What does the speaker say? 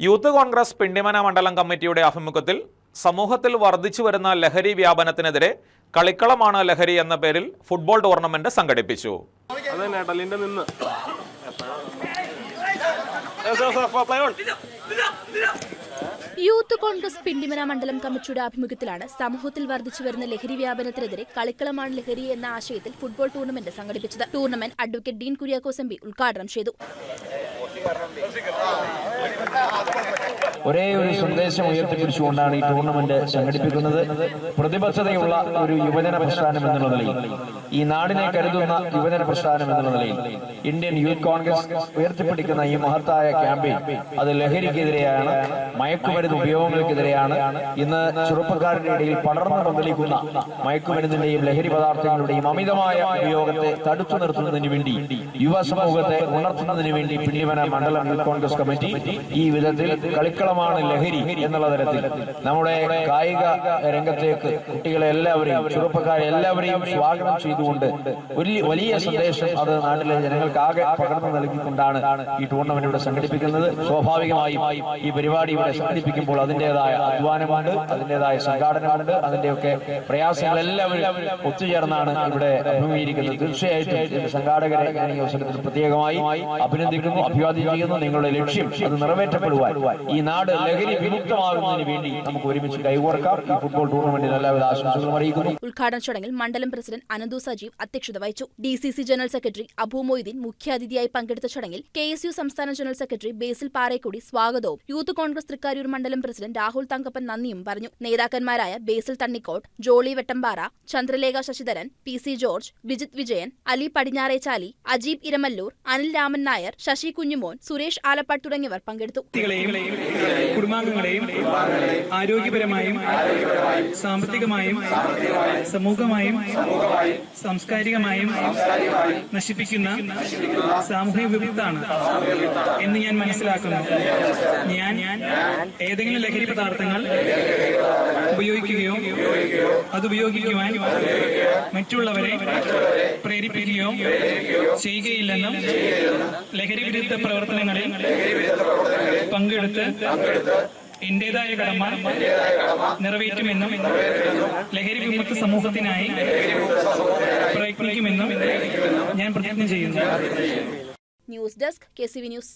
Youth Congress Pindimana മണ്ഡലം കമ്മിറ്റിയുടെ ആഭിമുഖ്യത്തിൽ സമൂഹത്തിൽ വർദ്ധിച്ചു വരുന്ന ലഹരി വ്യാപനത്തിനെതിരെ കളിക്കളമാണ് ലഹരി എന്ന പേരിൽ ഫുട്ബോൾ ടൂർണമെന്റ് സംഘടിപ്പിച്ചു. യൂത്ത് കോൺഗ്രസ് പിണ്ടിമന മണ്ഡലം കമ്മിറ്റിയുടെ ആഭിമുഖ്യത്തിലാണ് സമൂഹത്തിൽ വർദ്ധിച്ചു വരുന്ന ലഹരി വ്യാപനത്തിനെതിരെ കളിക്കളമാണ് ലഹരി എന്ന ആശയത്തിൽ ഫുട്ബോൾ ടൂർണമെന്റ് സംഘടിപ്പിച്ചത്. Tournament advocate Dean Kuriakose M ഉദ്ഘാടനം ചെയ്തു. Arriba, Así que, ഒരേ ഒരു സന്ദേശം ഉയർത്തിപ്പിടിച്ചുകൊണ്ടാണ് ഈ ടൂർണമെന്റ് സംഘടിപ്പിക്കുന്നത്. പ്രതിബദ്ധതയുള്ള ഒരു യുവജന പ്രസ്ഥാനം എന്നുള്ള നിലയിൽ. ഈ നാടിനെ കരുതുന്ന യുവജന പ്രസ്ഥാനം എന്നുള്ള നിലയിൽ ഇന്ത്യൻ യൂത്ത് കോൺഗ്രസ് ഉയർത്തിപ്പിടിക്കുന്ന ഈ മഹത്തായ ക്യാമ്പയിൻ അത് ലഹരിക്കെതിരെയാണ് മയക്കുമരുന്ന് ഉപയോഗങ്ങൾക്കെതിരെയാണ്. ഇന്ന് ചെറുപ്പക്കാരുടെ ഇടയിൽ പടർന്നു പന്തലിക്കുന്ന മയക്കുമരുന്നിന്റെയും ലഹരി പദാർത്ഥങ്ങളുടെയും അമിതമായ ഉപയോഗത്തെ തടുത്തു നിർത്തുന്നതിന് വേണ്ടി യുവ സമൂഹത്തെ ഉണർത്തുന്നതിന് വേണ്ടി പിന്നിവന മണ്ഡലം യൂത്ത് കോൺഗ്രസ് കമ്മിറ്റി ഈ വിധത്തിൽ കളിക്കളമാണ് ലഹരി എന്നുള്ള തരത്തിൽ. നമ്മുടെ കായിക രംഗത്തേക്ക് കുട്ടികളെ എല്ലാവരെയും ചെറുപ്പക്കാരെ എല്ലാവരെയും സ്വാഗതം ചെയ്തുകൊണ്ട് വലിയ വലിയ സന്ദേശം അത് നാട്ടിലെ ജനങ്ങൾക്കാകെ പകർന്നു നൽകിക്കൊണ്ടാണ് ഈ ടൂർണമെന്റ് ഇവിടെ സംഘടിപ്പിക്കുന്നത്. സ്വാഭാവികമായും ഈ പരിപാടി ഇവിടെ സംഘടിപ്പിക്കുമ്പോൾ അതിന്റെതായ അധ്വാനമുണ്ട് അതിന്റെതായ സംഘാടനമുണ്ട് അതിന്റെയൊക്കെ പ്രയാസങ്ങൾ എല്ലാവരും ഒത്തുചേർന്നാണ് ഇവിടെ അഭിമുഖീകരിക്കുന്നത്. തീർച്ചയായിട്ടും സംഘാടകരെ ഞാൻ ഈ അവസരത്തിൽ പ്രത്യേകമായി അഭിനന്ദിക്കുന്നു അഭിവാദ്യം ചെയ്യുന്നു. നിങ്ങളുടെ ലക്ഷ്യം അത് നിറവേറ്റപ്പെടുവാൻ ഈ നാട് ലഹരി വിമുക്തമാകുന്നതിന് വേണ്ടി നമുക്ക് ഒരുമിച്ച് കൈകോർക്കാം. ഈ ഫുട്ബോൾ ടൂർണമെന്റിന് എല്ലാവിധ ആശംസകളും അറിയിക്കുന്നു. ഉദ്ഘാടന ചടങ്ങിൽ മണ്ഡലം പ്രസിഡന്റ് അനന്തു സജീവ് അധ്യക്ഷത വഹിച്ചു. D C C general secretary Abu Moideen മുഖ്യാതിഥിയായി പങ്കെടുത്ത ചടങ്ങിൽ കെ എസ് യു സംസ്ഥാന ജനറൽ സെക്രട്ടറി ബേസിൽ പാറേക്കുടി സ്വാഗതവും. യൂത്ത് കോൺഗ്രസ് തൃക്കാരൂർ മണ്ഡലം പ്രസിഡന്റ് രാഹുൽ തങ്കപ്പൻ നന്ദിയും പറഞ്ഞു. നേതാക്കന്മാരായ ബേസിൽ തണ്ണിക്കോട്ട് ജോളി വെട്ടമ്പാറ ചന്ദ്രലേഖ ശശിധരൻ പി സി ജോർജ് വിജിത് വിജയൻ അലി പടിഞ്ഞാറേച്ചാലി അജീബ് ഇരമല്ലൂർ അനിൽ രാമൻ നായർ ശശി കുഞ്ഞുമോൻ സുരേഷ് ആലപ്പാട് തുടങ്ങിയവർ പങ്കെടുത്തു. കുടുംബാംഗങ്ങളെയും ആരോഗ്യപരമായും സാമ്പത്തികമായും സമൂഹമായും സാംസ്കാരികമായും നശിപ്പിക്കുന്ന സാമൂഹിക വിപത്താണ് എന്ന് ഞാൻ മനസ്സിലാക്കുന്നു. ഞാൻ ഏതെങ്കിലും ലഹരി പദാർത്ഥങ്ങൾ ഉപയോഗിക്കുകയോ അത് ഉപയോഗിക്കുവാൻ മറ്റുള്ളവരെ പ്രേരിപ്പിക്കുകയോ ചെയ്യുകയില്ലെന്നും ലഹരി വിരുദ്ധ പ്രവർത്തനങ്ങളിൽ പങ്കെടുത്ത് എന്റേതായ കടമ നിറവേറ്റുമെന്നും ലഹരി വിമുക്ത സമൂഹത്തിനായി പ്രയത്നിക്കുമെന്നും ഞാൻ പ്രതിജ്ഞ ചെയ്യുന്നു. News desk K C V news.